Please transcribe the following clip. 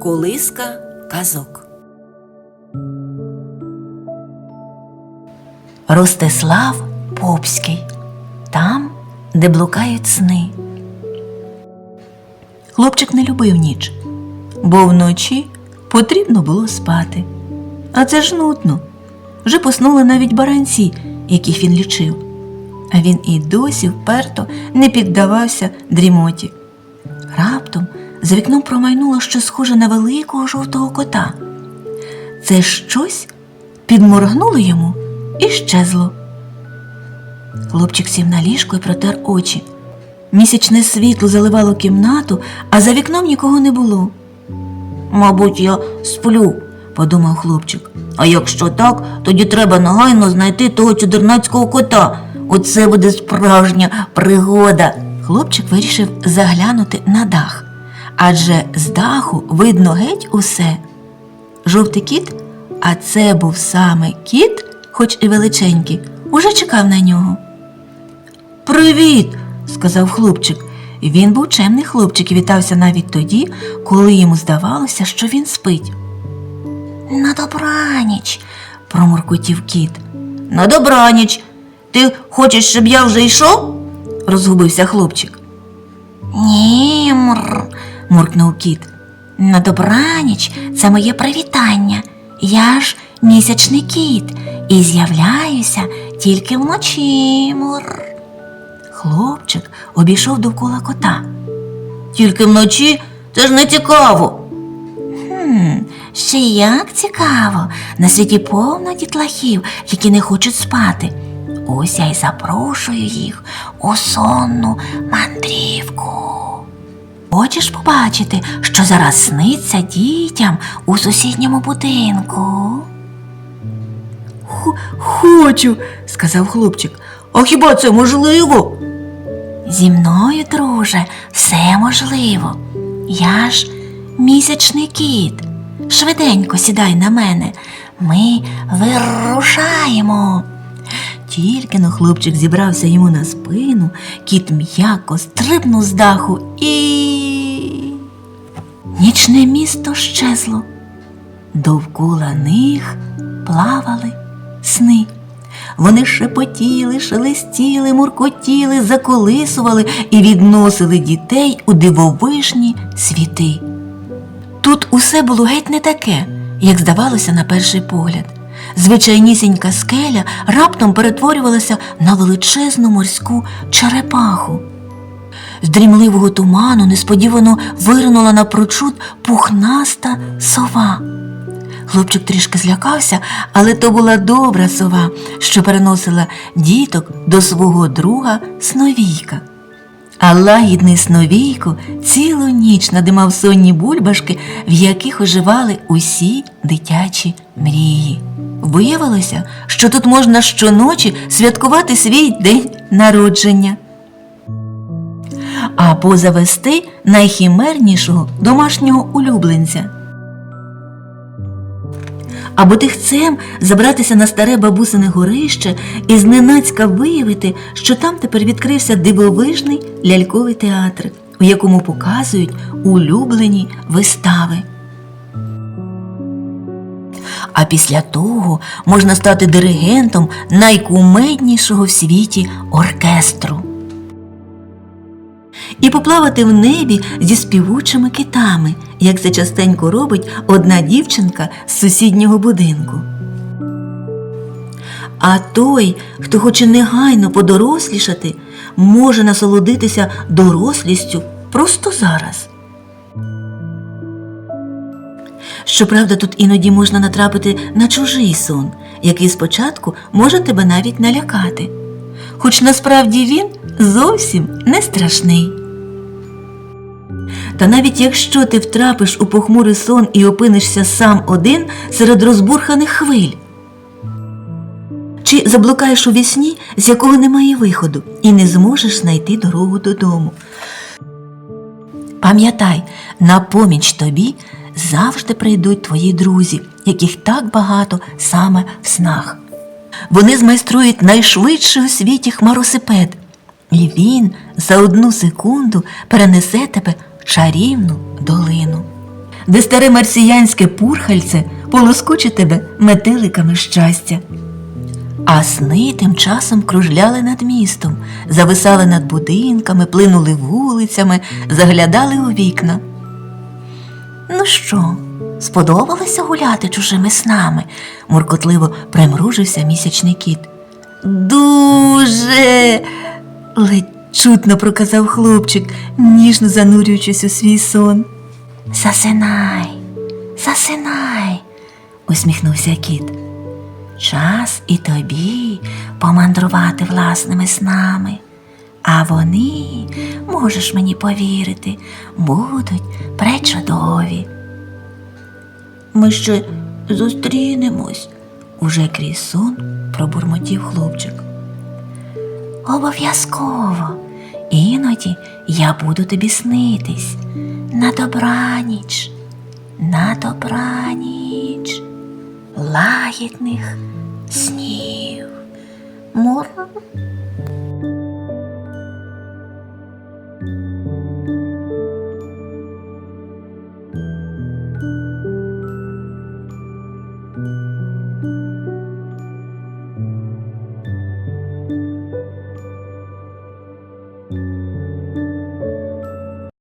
Колиска казок. Ростислав Попський. Там, де блукають сни. Хлопчик не любив ніч, бо вночі потрібно було спати. А це ж нудно. Вже поснули навіть баранці, яких він лічив. А він і досі вперто не піддавався дрімоті. Раптом за вікном промайнуло щось схоже на великого жовтого кота. Це щось підморгнуло йому і щезло. Хлопчик сів на ліжко і протер очі. Місячне світло заливало кімнату, а за вікном нікого не було. Мабуть, я сплю, подумав хлопчик. А якщо так, тоді треба негайно знайти того чудернацького кота. Оце буде справжня пригода. Хлопчик вирішив заглянути на дах, адже з даху видно геть усе. Жовтий кіт, а це був саме кіт, хоч і величенький, уже чекав на нього. Привіт, сказав хлопчик. Він був чемний хлопчик і вітався навіть тоді, коли йому здавалося, що він спить. На добраніч, промуркотів кіт. На добраніч. Ти хочеш, щоб я вже йшов? розгубився хлопчик. Ні, мур, муркнув кіт. На добраніч це моє привітання. Я ж місячний кіт і з'являюся тільки вночі. Мур. Хлопчик обійшов довкола кота. Тільки вночі це ж не цікаво. Хм, ще як цікаво. На світі повно дітлахів, які не хочуть спати. Ось я й запрошую їх у сонну мандрівку. Хочеш побачити, що зараз сниться дітям у сусідньому будинку? Хочу, сказав хлопчик. А хіба це можливо? Зі мною, друже, все можливо. Я ж місячний кіт. Швиденько сідай на мене. Ми вирушаємо. Тільки но хлопчик зібрався йому на спину, кіт м'яко стрибнув з даху і. Нічне місто щезло. Довкола них плавали сни. Вони шепотіли, шелестіли, муркотіли, заколисували і відносили дітей у дивовижні світи. Тут усе було геть не таке, як здавалося на перший погляд. Звичайнісінька скеля раптом перетворювалася на величезну морську черепаху. З дрімливого туману несподівано виринула напрочуд пухнаста сова. Хлопчик трішки злякався, але то була добра сова, що переносила діток до свого друга Сновійка. А лагідний Сновійко цілу ніч надимав сонні бульбашки, в яких оживали усі дитячі мрії. Виявилося, що тут можна щоночі святкувати свій день народження. Або завести найхімернішого домашнього улюбленця. Або тихцем забратися на старе бабусине горище і зненацька виявити, що там тепер відкрився дивовижний ляльковий театр, у якому показують улюблені вистави. А після того можна стати диригентом найкумеднішого в світі оркестру. І поплавати в небі зі співучими китами, як це частенько робить одна дівчинка з сусіднього будинку. А той, хто хоче негайно подорослішати, може насолодитися дорослістю просто зараз. Щоправда, тут іноді можна натрапити на чужий сон, який спочатку може тебе навіть налякати. Хоч насправді він зовсім не страшний. Та навіть якщо ти втрапиш у похмурий сон і опинишся сам один серед розбурханих хвиль, чи заблукаєш у вісні, з якого немає виходу, і не зможеш знайти дорогу додому. Пам'ятай, на поміч тобі завжди прийдуть твої друзі, яких так багато саме в снах. Вони змайструють найшвидший у світі хмаросипед, і він за одну секунду перенесе тебе чарівну долину. де старе марсіянське пурхальце полоскоче тебе метеликами щастя. А сни тим часом кружляли над містом, зависали над будинками, плинули вулицями, заглядали у вікна. Ну що, сподобалося гуляти чужими снами? муркотливо примружився місячний кіт. Дуже. ледь чутно проказав хлопчик, ніжно занурюючись у свій сон. Засинай, засинай, усміхнувся кіт. Час і тобі помандрувати власними снами, а вони, можеш мені повірити, будуть пречудові. Ми ще зустрінемось, уже крізь сон пробурмотів хлопчик. Обов'язково. Іноді я буду тобі снитись. На добраніч, на добраніч, лагідних снів. Мур,